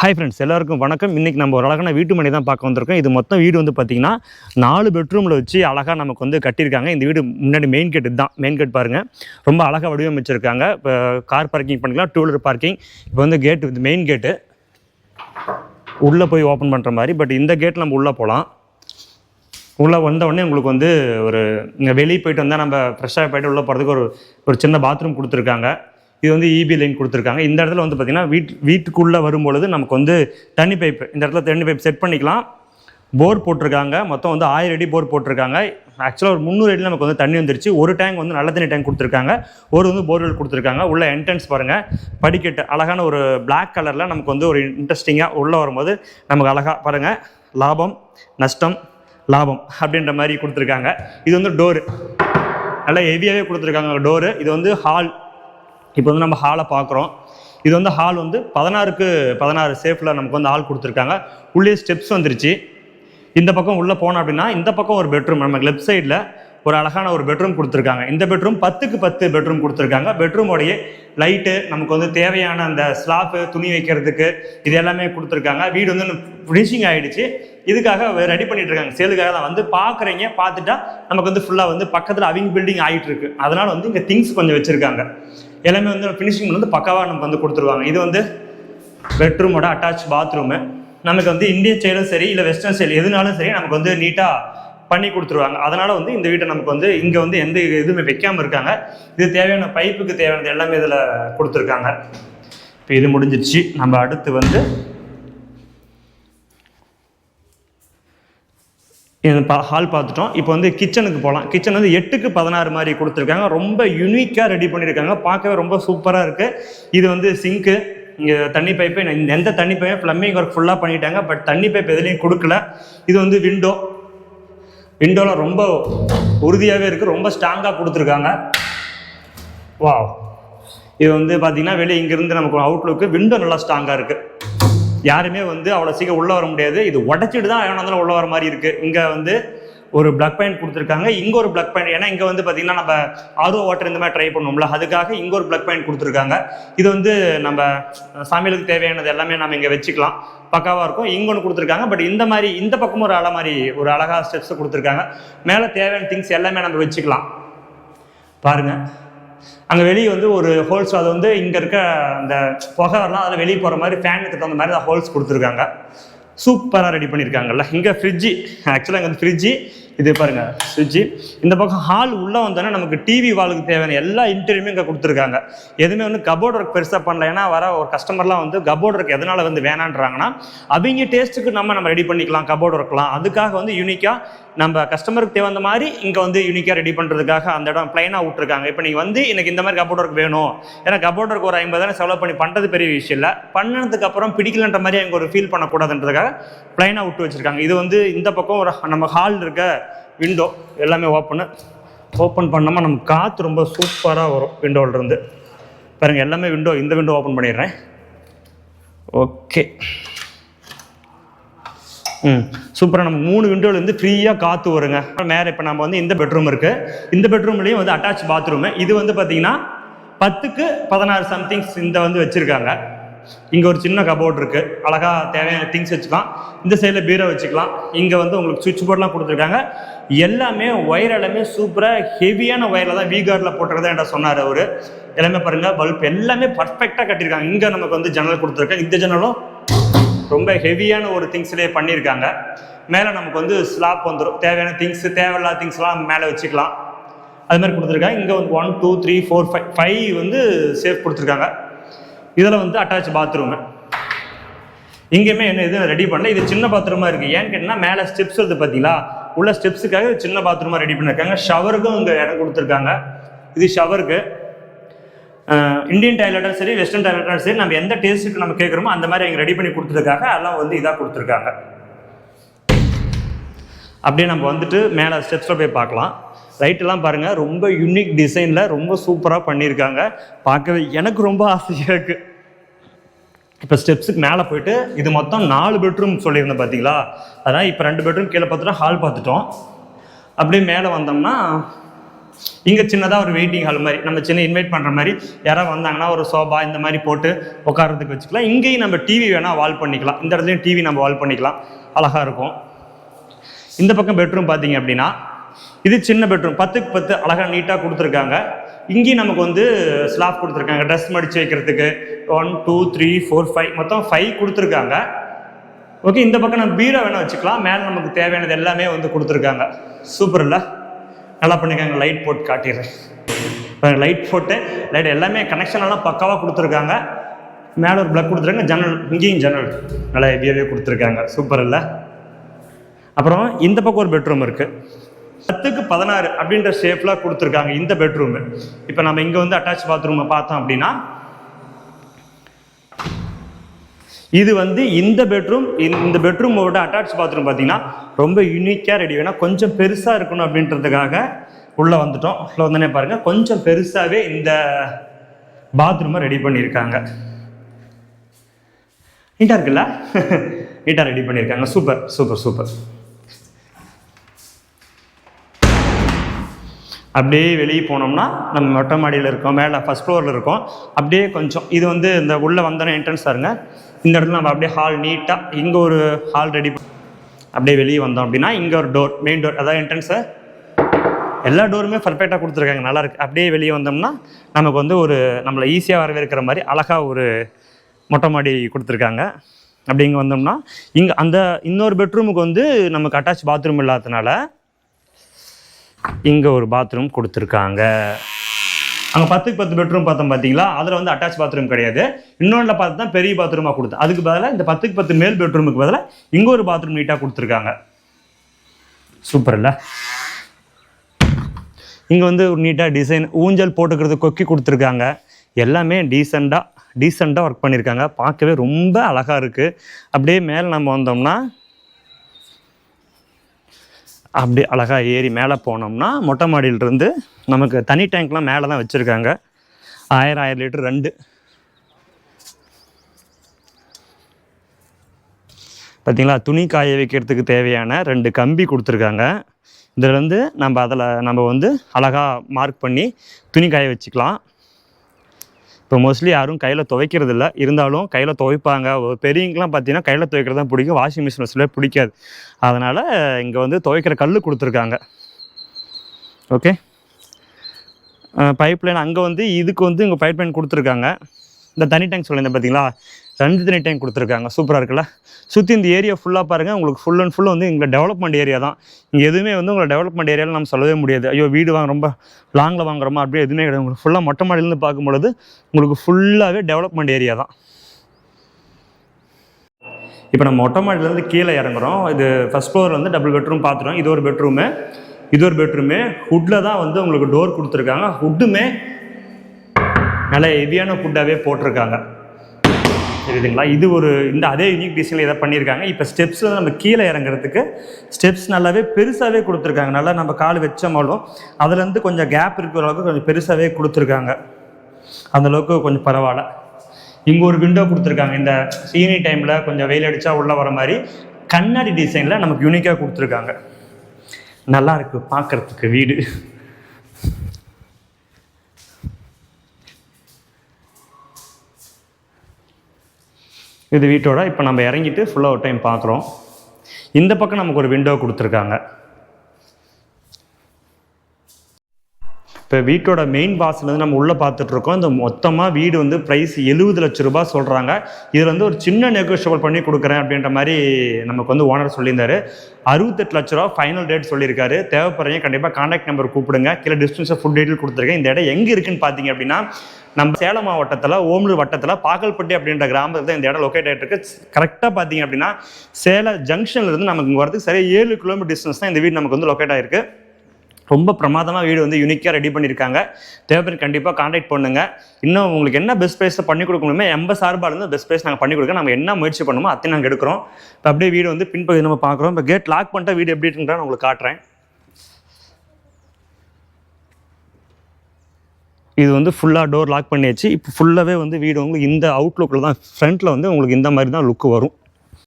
Hi friends எல்லாருக்கும் வணக்கம். இன்றைக்கி நம்ம ஒரு அழகான வீட்டு மனை தான் பார்க்க வந்திருக்கோம். இது மொத்தம் வீடு வந்து பார்த்திங்கன்னா நாலு பெட்ரூமில் வச்சு அழகாக நமக்கு வந்து கட்டியிருக்காங்க. இந்த வீடு முன்னாடி மெயின் கேட் இதுதான் மெயின் கேட் பாருங்கள் ரொம்ப அழகாக வடிவமைச்சிருக்காங்க. இப்போ கார் பார்க்கிங் பண்ணிக்கலாம். டூ வீலர் பார்க்கிங் இப்போ வந்து கேட் இது மெயின் கேட்டு உள்ளே போய் ஓப்பன் பண்ணுற மாதிரி. பட் இந்த கேட் நம்ம உள்ளே போகலாம் உள்ளே வந்தவுடனே உங்களுக்கு வந்து ஒரு இங்கே வெளியே போயிட்டு வந்தால் நம்ம ஃப்ரெஷ்ஷாக போயிட்டு உள்ளே போகிறதுக்கு ஒரு ஒரு சின்ன பாத்ரூம் கொடுத்துருக்காங்க. இது வந்து இபி லைன் கொடுத்துருக்காங்க. இந்த இடத்துல வந்து பார்த்திங்கன்னா வீட் வீட்டுக்குள்ளே வரும்பொழுது நமக்கு வந்து தண்ணி பைப்பு இந்த இடத்துல தண்ணி பைப் செட் பண்ணிக்கலாம். போர் போட்டிருக்காங்க. மொத்தம் வந்து ஆயிரம் அடி போர் போட்டிருக்காங்க. ஆக்சுவலாக ஒரு முந்நூறு அடியில் நமக்கு வந்து தண்ணி வந்துருச்சு. ஒரு டேங்க் வந்து நல்ல தண்ணி டேங்க் கொடுத்துருக்காங்க. ஒரு வந்து போர்வெல் கொடுத்துருக்காங்க. உள்ள என்ட்ரன்ஸ் பாருங்கள் படிக்கட்டு அழகான ஒரு பிளாக் கலரில் நமக்கு வந்து ஒரு இன்ட்ரெஸ்டிங்காக உள்ளே வரும்போது நமக்கு அழகாக பாருங்கள் லாபம் நஷ்டம் லாபம் அப்படின்ற மாதிரி கொடுத்துருக்காங்க. இது வந்து டோரு நல்லா ஹெவியாகவே கொடுத்துருக்காங்க. டோரு இது வந்து ஹால் இப்போ வந்து நம்ம ஹாலை பார்க்குறோம். இது வந்து ஹால் வந்து பதினாறுக்கு பதினாறு சேஃபில் நமக்கு வந்து ஹால் கொடுத்துருக்காங்க. உள்ளே ஸ்டெப்ஸ் வந்துருச்சு. இந்த பக்கம் உள்ளே போனோம் அப்படின்னா இந்த பக்கம் ஒரு பெட்ரூம் நமக்கு லெஃப்ட் சைடில் ஒரு அழகான ஒரு பெட்ரூம் கொடுத்துருக்காங்க. இந்த பெட்ரூம் பத்துக்கு பத்து பெட்ரூம் கொடுத்துருக்காங்க. பெட்ரூமோடைய லைட்டு நமக்கு வந்து தேவையான அந்த ஸ்லாப்பு துணி வைக்கிறதுக்கு இது எல்லாமே கொடுத்துருக்காங்க. வீடு வந்து ஃபினிஷிங் ஆகிடுச்சு இதுக்காக ரெடி பண்ணிட்டு இருக்காங்க. சேலுக்காக தான் வந்து பார்க்குறீங்க. பார்த்துட்டா நமக்கு வந்து ஃபுல்லாக வந்து பக்கத்தில் அவங்க பில்டிங் ஆகிட்டு இருக்கு. அதனால் வந்து இங்கே திங்ஸ் கொஞ்சம் வச்சுருக்காங்க. எல்லாமே வந்து ஃபினிஷிங் வந்து பக்காவாக நமக்கு வந்து கொடுத்துருவாங்க. இது வந்து பெட்ரூமோட அட்டாச் பாத்ரூமு நமக்கு வந்து இந்தியன் ஸ்டைலும் சரி இல்லை வெஸ்டர்ன் ஸ்டைல் எதுனாலும் சரி நமக்கு வந்து நீட்டாக பண்ணி கொடுத்துருவாங்க. அதனால் வந்து இந்த வீட்டை நமக்கு வந்து இங்கே வந்து எந்த எதுவுமே வைக்காமல் இருக்காங்க. இது தேவையான பைப்புக்கு தேவையானது எல்லாமே இதில் கொடுத்துருக்காங்க. இப்போ இது முடிஞ்சிடுச்சு. நம்ம அடுத்து வந்து இது பா ஹால் பார்த்துட்டோம். இப்போ வந்து கிச்சனுக்கு போகலாம் கிச்சன் வந்து எட்டுக்கு பதினாறு மாதிரி கொடுத்துருக்காங்க. ரொம்ப யூனிக்காக ரெடி பண்ணியிருக்காங்க பார்க்கவே ரொம்ப சூப்பராக இருக்குது இது வந்து சிங்க்கு இங்கே தண்ணி பைப்பு எந்த தண்ணி பைப்பும் ப்ளம்பிங் ஒர்க் ஃபுல்லாக பண்ணிட்டாங்க. பட் தண்ணி பைப் எதுலேயும் கொடுக்கல. இது வந்து விண்டோ விண்டோவில் ரொம்ப உறுதியாகவே இருக்குது ரொம்ப ஸ்ட்ராங்காக கொடுத்துருக்காங்க. வாவ் இது வந்து பார்த்தீங்கன்னா வெளியே இங்கேருந்து நமக்கு அவுட்லுக்கு விண்டோ நல்லா ஸ்ட்ராங்காக இருக்குது யாருமே வந்து அவ்வளோ சீக்கிரம் உள்ளே வர முடியாது. இது உடச்சிட்டு தான் எவனா இருந்தாலும் உள்ளே வர மாதிரி இருக்குது இங்கே வந்து ஒரு பிளக் பாயிண்ட் கொடுத்துருக்காங்க. இங்கே ஒரு பிளக் பாயிண்ட் ஏன்னா இங்கே வந்து பார்த்தீங்கன்னா நம்ம ஆர்வ வாட்டர் இந்த மாதிரி ட்ரை பண்ணுவோம்ல அதுக்காக இங்கே ஒரு பிளக் பாயிண்ட் கொடுத்துருக்காங்க. இது வந்து நம்ம சமையலுக்கு தேவையானது எல்லாமே நம்ம இங்கே வச்சுக்கலாம். பக்காவாக இருக்கும். இங்கே ஒன்று கொடுத்துருக்காங்க. பட் இந்த மாதிரி இந்த பக்கமும் ஒரு அலை மாதிரி ஒரு அழகாக ஸ்டெப்ஸ் கொடுத்துருக்காங்க. மேலே தேவையான திங்ஸ் எல்லாமே நம்ம வச்சுக்கலாம். பாருங்க. அங்கே வெளியே வந்து ஒரு ஹோல்ஸ் அது வந்து இங்கே இருக்க அந்த புகை வரலாம். அதில் வெளியே போகிற மாதிரி ஃபேனுக்கு தகுந்த மாதிரி தான் ஹோல்ஸ் கொடுத்துருக்காங்க. சூப்பராக ரெடி பண்ணியிருக்காங்கல்ல இங்கே ஃப்ரிட்ஜி ஆக்சுவலாக இங்கே ஃப்ரிட்ஜி இது பாருங்க சுவிட்சி இந்த பக்கம் ஹால் உள்ளே வந்தோன்னா நமக்கு டிவி வாலுக்கு தேவையான எல்லா இன்டர்வியூமே இங்கே கொடுத்துருக்காங்க. எதுவுமே வந்து கபோர்ட் ஒர்க் பெருசாக பண்ணல. ஏன்னா வர ஒரு கஸ்டமர்லாம் வந்து கபோர்ட் ஒர்க் எதனால் வந்து வேணான்றாங்கன்னா அவங்க டேஸ்ட்டுக்கு நம்ம நம்ம ரெடி பண்ணிக்கலாம் கபோர்ட் ஒர்க்லாம் அதுக்காக வந்து யூனிக்காக நம்ம கஸ்டமருக்கு தேவந்த மாதிரி இங்கே வந்து யூனிக்காக ரெடி பண்ணுறதுக்காக அந்த இடம் ப்ளைனாக விட்ருக்காங்க இப்போ நீங்கள் வந்து எனக்கு இந்த மாதிரி கபோர்ட் ஒர்க் வேணும். ஏன்னா கபோர்ட் ஒர்க் ஒரு ஐம்பதாயிரம் செலவு பண்ணி பண்ணுறது பெரிய விஷயம் இல்லை. பண்ணதுக்கு அப்புறம் பிடிக்கலன்ற மாதிரி அவங்க ஒரு ஃபீல் பண்ணக்கூடாதுன்றதுக்காக ப்ளைனாக விட்டு வச்சுருக்காங்க. இது வந்து இந்த பக்கம் ஒரு நம்ம ஹால் இருக்க விண்டோ எல்லாமே ஓப்பனு ஓப்பன் பண்ணாமல் நமக்கு காற்று ரொம்ப சூப்பராக வரும் விண்டோவிலேருந்து பாருங்கள் எல்லாமே விண்டோ இந்த விண்டோ ஓப்பன் பண்ணிடுறேன். ஓகே ம் சூப்பராக நம்ம மூணு விண்டோலேருந்து ஃப்ரீயாக காற்று வருங்க. மேலே இப்போ நம்ம வந்து இந்த பெட்ரூம் இருக்குது இந்த பெட்ரூம்லேயும் வந்து அட்டாச் பாத்ரூமு இது வந்து பார்த்தீங்கன்னா பத்துக்கு பதினாறு சம்திங்ஸ் இந்த வந்து வச்சுருக்காங்க. இங்கே ஒரு சின்ன கபோர்ட் இருக்குது அழகாக தேவையான திங்ஸ் வச்சுக்கலாம். இந்த சைடில் பீரோ வச்சுக்கலாம். இங்கே வந்து உங்களுக்கு சுவிட்ச் போர்ட்லாம் கொடுத்துருக்காங்க. எல்லாமே ஒயர் எல்லாமே சூப்பராக ஹெவியான ஒயரில் தான் வி கார்டில் போட்டுறதா என்கிட்ட சொன்னார் அவர். எல்லாமே பாருங்கள் பல்ப் எல்லாமே பர்ஃபெக்டாக கட்டியிருக்காங்க. இங்கே நமக்கு வந்து ஜன்னல் கொடுத்துருக்காங்க இந்த ஜன்னலும் ரொம்ப ஹெவியான ஒரு திங்ஸ்லேயே பண்ணியிருக்காங்க. மேலே நமக்கு வந்து ஸ்லாப் வந்துடும் தேவையான திங்ஸ் தேவையில்லாத திங்ஸ்லாம் மேலே வச்சுக்கலாம். அது மாதிரி கொடுத்துருக்காங்க. இங்கே வந்து one two three four five five வந்து சேஃப் கொடுத்துருக்காங்க. இதில் வந்து அட்டாச் பாத்ரூமு இங்கேயுமே என்ன எதுவும் ரெடி பண்ணல இது சின்ன பாத்ரூமாக இருக்குது ஏன்னு கேட்டால் மேலே ஸ்டெப்ஸ் வருது பார்த்தீங்களா உள்ள ஸ்டெப்ஸுக்காக சின்ன பாத்ரூமாக ரெடி பண்ணியிருக்காங்க ஷவருக்கும் இங்கே இடம் கொடுத்துருக்காங்க. இது ஷவருக்கு இந்தியன் டாய்லெட்டாக சரி வெஸ்டர்ன் டாய்லெட்டாக சரி நம்ம எந்த டேஸ்ட்டுக்கு நம்ம கேட்குறோமோ அந்த மாதிரி அவங்க ரெடி பண்ணி கொடுத்துருக்காங்க. அதெல்லாம் வந்து இதாக கொடுத்துருக்காங்க. அப்படியே நம்ம வந்துட்டு மேலே ஸ்டெப்ஸில் போய் பார்க்கலாம். லைட்டெல்லாம் பாருங்கள் ரொம்ப யூனிக் டிசைனில் ரொம்ப சூப்பராக பண்ணியிருக்காங்க. பார்க்கவே எனக்கு ரொம்ப ஆசையாக இருக்குது இப்போ ஸ்டெப்ஸுக்கு மேலே போயிட்டு இது மொத்தம் நாலு பெட்ரூம் சொல்லியிருந்தேன் பார்த்தீங்களா அதான் இப்போ ரெண்டு பெட்ரூம் கீழே பார்த்துட்டோம் ஹால் பார்த்துட்டோம். அப்படியே மேலே வந்தோம்னா இங்கே சின்னதாக ஒரு வெயிட்டிங் ஹால் மாதிரி நம்ம சின்ன இன்வைட் பண்ணுற மாதிரி யாராவது வந்தாங்கன்னா ஒரு சோபா இந்த மாதிரி போட்டு உட்காரத்துக்கு வச்சுக்கலாம். இங்கேயும் நம்ம டிவி வேணால் வால் பண்ணிக்கலாம். இந்த இடத்துலையும் டிவி நம்ம வால் பண்ணிக்கலாம். அழகாக இருக்கும். இந்த பக்கம் பெட்ரூம் பார்த்தீங்க அப்படின்னா இது சின்ன பெட்ரூம் பத்துக்கு பத்து அழகாக நீட்டாக கொடுத்துருக்காங்க. இங்கேயும் நமக்கு வந்து ஸ்லாப் கொடுத்துருக்காங்க. ட்ரெஸ் மடித்து வைக்கிறதுக்கு one two three four five மொத்தம் ஃபைவ் கொடுத்துருக்காங்க. ஓகே இந்த பக்கம் நம்ம பீரோ வேணால் வச்சுக்கலாம். மேலே நமக்கு தேவையானது எல்லாமே வந்து கொடுத்துருக்காங்க. சூப்பர் இல்லை? நல்லா பண்ணிக்காங்க. லைட் போட்டு காட்டிடுறேன். லைட் போட்டு லைட் எல்லாமே கனெக்ஷன் எல்லாம் பக்காவாக கொடுத்துருக்காங்க. மேலே ஒரு பிளக் கொடுத்துருக்காங்க. ஜன்னல் இங்கேயும் ஜன்னல் நல்லா ஹெவியாகவே கொடுத்துருக்காங்க. சூப்பர் இல்லை? அப்புறம் இந்த பக்கம் ஒரு பெட்ரூம் இருக்குது பத்துக்கு பதினாறு அப்படின்ற ஷேப்பில் கொடுத்துருக்காங்க இந்த பெட்ரூமு இப்போ நம்ம இங்கே வந்து அட்டாச் பாத்ரூமை பார்த்தோம் அப்படின்னா இது வந்து இந்த பெட்ரூம் இந்த பெட்ரூமோட அட்டாச் பாத்ரூம் பார்த்தீங்கன்னா ரொம்ப யூனிக்காக ரெடி வேணால் கொஞ்சம் பெருசாக இருக்கணும் அப்படின்றதுக்காக உள்ளே வந்துட்டோம். உள்ளே வந்தோடனே பாருங்கள் கொஞ்சம் பெருசாகவே இந்த பாத்ரூமை ரெடி பண்ணியிருக்காங்க. நீட்டாக இருக்குல்ல? நீட்டாக ரெடி பண்ணியிருக்காங்க. சூப்பர் சூப்பர் சூப்பர் அப்படியே வெளியே போனோம்னா நம்ம மொட்டை மாடியில் இருக்கோம் மேலே ஃபஸ்ட் ஃப்ளோரில் இருக்கோம். அப்படியே கொஞ்சம் இது வந்து இந்த உள்ளே வந்தோன்னே என்ட்ரன்ஸ் பாருங்க. இந்த இடத்துல நம்ம அப்படியே ஹால் நீட்டாக இங்கே ஒரு ஹால் ரெடி அப்படியே வெளியே வந்தோம் அப்படின்னா இங்கே ஒரு டோர் மெயின் டோர் அதாவது என்ட்ரன்ஸு எல்லா டோருமே பர்ஃபெக்டாக கொடுத்துருக்காங்க நல்லாயிருக்கு அப்படியே வெளியே வந்தோம்னா நமக்கு வந்து ஒரு நம்மளை ஈஸியாக வரவேற்கிற மாதிரி அழகாக ஒரு மொட்டை மாடி கொடுத்துருக்காங்க. அப்படி இங்கே வந்தோம்னா இங்கே அந்த இன்னொரு பெட்ரூமுக்கு வந்து நமக்கு அட்டாச் பாத்ரூம் இல்லாததுனால இங்கே ஒரு பாத்ரூம் கொடுத்துருக்காங்க. அங்கே பத்துக்கு பத்து பெட்ரூம் பார்த்தோம் பார்த்தீங்களா அதில் வந்து அட்டாச் பாத்ரூம் கிடையாது. இன்னொன்றில் பார்த்து தான் பெரிய பாத்ரூமாக கொடுத்தேன் அதுக்கு பதிலாக இந்த பத்துக்கு பத்து மேல் பெட்ரூமுக்கு பதிலாக இங்கே ஒரு பாத்ரூம் நீட்டாக கொடுத்துருக்காங்க. சூப்பர் இல்லை? இங்கே வந்து ஒரு நீட்டாக டிசைன் ஊஞ்சல் போட்டுக்கிறது கொக்கி கொடுத்துருக்காங்க. எல்லாமே டீசெண்டாக டீசெண்டாக ஒர்க் பண்ணியிருக்காங்க பார்க்கவே ரொம்ப அழகாக இருக்குது அப்படியே மேலே நம்ம வந்தோம்னா அப்படி அழகாக ஏறி மேலே போனோம்னா மொட்டை மாடியிலிருந்து நமக்கு தனி டேங்க்லாம் மேலே தான் வச்சுருக்காங்க. ஆயிரம் ஆயிரம் லிட்டர் ரெண்டு. பார்த்திங்களா? துணி காய வைக்கிறதுக்கு தேவையான ரெண்டு கம்பி கொடுத்துருக்காங்க. இதிலேருந்து நம்ம அதில் நம்ம வந்து அழகாக மார்க் பண்ணி துணி காய வச்சுக்கலாம். இப்போ மோஸ்ட்லி யாரும் கையில் துவைக்கிறது இல்லை இருந்தாலும் கையில் துவைப்பாங்க. ஒரு பார்த்தீங்கன்னா கையில் துவைக்கிறது தான் பிடிக்கும். வாஷிங் மிஷின் வச்சுல பிடிக்காது. அதனால் இங்கே வந்து துவைக்கிற கல் கொடுத்துருக்காங்க. ஓகே பைப் லைன் அங்கே வந்து இதுக்கு வந்து இங்கே பைப் லைன் கொடுத்துருக்காங்க. இந்த தனி டேங்க் சொல்லியிருந்தேன் பார்த்தீங்களா ரெண்டு தனி டைம் கொடுத்துருக்காங்க. சூப்பராக இருக்குல்ல? சுற்றி இந்த ஏரியா ஃபுல்லாக பாருங்கள் உங்களுக்கு ஃபுல் அண்ட் ஃபுல் வந்து எங்களை டெவலப்மெண்ட் ஏரியா தான். இங்கே எதுவுமே வந்து உங்களை டெவலப்மெண்ட் ஏரியாவில் நம்ம சொல்லவே முடியாது. ஐயோ வீடு வாங்க ரொம்ப லாங்கில் வாங்குறோமா அப்படியே எதுவுமே கிடையாது. உங்களுக்கு ஃபுல்லாக மொட்டை மாடியிலேருந்து பார்க்கும்பொழுது உங்களுக்கு ஃபுல்லாகவே டெவலப்மெண்ட் ஏரியா தான். இப்போ நம்ம மொட்டை மாடியிலேருந்து கீழே இறங்குறோம். இது ஃபஸ்ட் ஃப்ளோர் வந்து டபுள் பெட்ரூம் பார்த்துட்டோம் இது ஒரு பெட்ரூமு இது ஒரு பெட்ரூமு ஹுட்டில் தான் வந்து உங்களுக்கு டோர் கொடுத்துருக்காங்க. ஹுட்டுமே நல்ல ஹெவியான ஃபுட்டாகவே போட்டிருக்காங்க. தெரியுதுங்களா? இது ஒரு இந்த அதே யூனிக் டிசைனில் இதை பண்ணியிருக்காங்க. இப்போ ஸ்டெப்ஸில் நம்ம கீழே இறங்குறதுக்கு ஸ்டெப்ஸ் நல்லாவே பெருசாகவே கொடுத்துருக்காங்க. நல்லா நம்ம கால் வச்சோமாலும் அதுலேருந்து கொஞ்சம் கேப் இருக்கிற அளவுக்கு கொஞ்சம் பெருசாகவே கொடுத்துருக்காங்க. அந்த அளவுக்கு கொஞ்சம் பரவாயில்ல. இங்கே ஒரு விண்டோ கொடுத்துருக்காங்க. இந்த சீனி டைமில் கொஞ்சம் வெயில் அடித்தா உள்ளே வர மாதிரி கண்ணாடி டிசைனில் நமக்கு யூனிக்காக கொடுத்துருக்காங்க. நல்லா இருக்குது பார்க்குறதுக்கு வீடு. இது வீட்டோட. இப்போ நம்ம இறங்கிட்டு ஃபுல்லாக ஒரு டைம் பார்க்குறோம் இந்த பக்கம் நமக்கு ஒரு விண்டோ கொடுத்துருக்காங்க. இப்போ வீட்டோட மெயின் வாசல் நம்ம உள்ளே பார்த்துட்ருக்கோம் இந்த மொத்தமாக வீடு வந்து ப்ரைஸ் எழுபது லட்ச ரூபாய் சொல்கிறாங்க இதில் வந்து ஒரு சின்ன நெகோஷியபிள் பண்ணி கொடுக்குறேன் அப்படின்ற மாதிரி நமக்கு வந்து ஓனர் சொல்லியிருந்தாரு. அறுபத்தெட்டு லட்ச ரூபா ஃபைனல் ரேட் சொல்லியிருக்காரு. தேவைப்படுறீங்க கண்டிப்பாக காண்டாக்ட் நம்பர் கூப்பிடுங்க. கீழே டிஸ்டன்ஸை ஃபுட் டீட்டெயில் கொடுத்துருக்கேன். இந்த இடம் எங்கே இருக்குன்னு பார்த்தீங்க அப்படின்னா நம்ம சேலம் மாவட்டத்தில் ஓமலூர் வட்டத்தில் பாகல்பட்டி அப்படின்ற கிராமத்தில் தான் இந்த இடம் லொக்கேட் ஆகிட்டு இருக்கு. கரெக்டாக பார்த்தீங்க அப்படின்னா சேலம் ஜங்ஷன்லேருந்து நமக்கு இங்கே வரதுக்கு சரியாக ஏழு கிலோமீட்டர் டிஸ்டன்ஸ் தான் இந்த வீடு நமக்கு வந்து லொக்கேட் ஆகிருக்கு ரொம்ப பிரமாதமாக வீடு வந்து யூனிக்காக ரெடி பண்ணியிருக்காங்க தேவைப்பட்டு கண்டிப்பாக காண்டாக்ட் பண்ணுங்க. இன்னும் உங்களுக்கு என்ன பெஸ்ட் ப்ரைஸில் பண்ணி கொடுக்கணுமே எம்ப சார்பாக இருந்து பெஸ்ட் ப்ரைஸ் நாங்கள் பண்ணி கொடுக்க நம்ம என்ன முயற்சி பண்ணுமோ அத்தையும் நாங்கள் எடுக்கிறோம். இப்போ அப்படியே வீடு வந்து பின்பகுதி நம்ம பார்க்குறோம். இப்போ கேட் லாக் பண்ணிட்ட வீடு எப்படி இருக்குன்றா நான் உங்களுக்கு காட்டுறேன். இது வந்து ஃபுல்லாக டோர் லாக் பண்ணியாச்சு. இப்போ ஃபுல்லாகவே வந்து வீடு உங்களுக்கு இந்த அவுட்லுக்கில் தான் ஃப்ரண்ட்டில் வந்து உங்களுக்கு இந்த மாதிரி தான் லுக்கு வரும்.